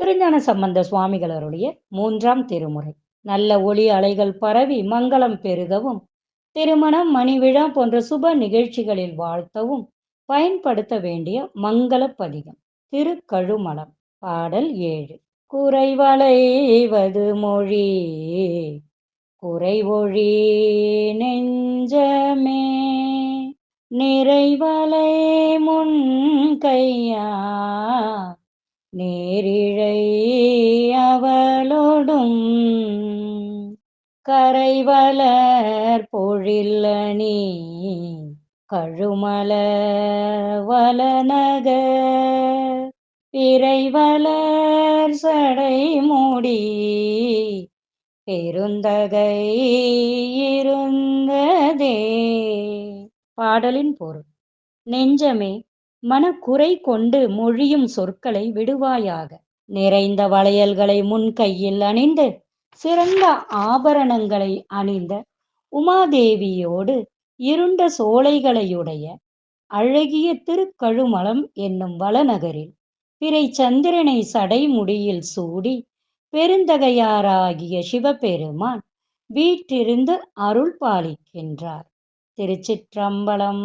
திருஞான சம்பந்த சுவாமிகளருடைய மூன்றாம் திருமுறை. நல்ல ஒளி அலைகள் பரவி மங்களம் பெருகவும் திருமணம் மணிவிழா போன்ற சுப நிகழ்ச்சிகளில் வாழ்த்தவும் பயன்படுத்த வேண்டிய மங்கள பதிகம் திருக்கழுமலம் பாடல் ஏழு. குறைவளைவது மொழி குறைவொழி நெஞ்சமே நிறைவலை முன் கையா நேரிழை அவளோடும் கரைவலர் பொழில்லணி கழுமல வலநக பிறைவலர் சடை மூடி பெருந்தகை இருந்ததே. பாடலின் பொருள். நெஞ்சமே மனக்குறை கொண்டு மொழியும் சொற்களை விடுவாயாக. நிறைந்த வளையல்களை முன் கையில் அணிந்து சிறந்த ஆபரணங்களை அணிந்த உமாதேவியோடு இருண்ட சோலைகளையுடைய அழகிய திருக்கழுமலம் என்னும் வளநகரில் பிறை சந்திரனை சடைமுடியில் சூடி பெருந்தகையாராகிய சிவபெருமான் வீற்றிருந்து அருள் பாலிக்கின்றார். திருச்சிற்றம்பலம்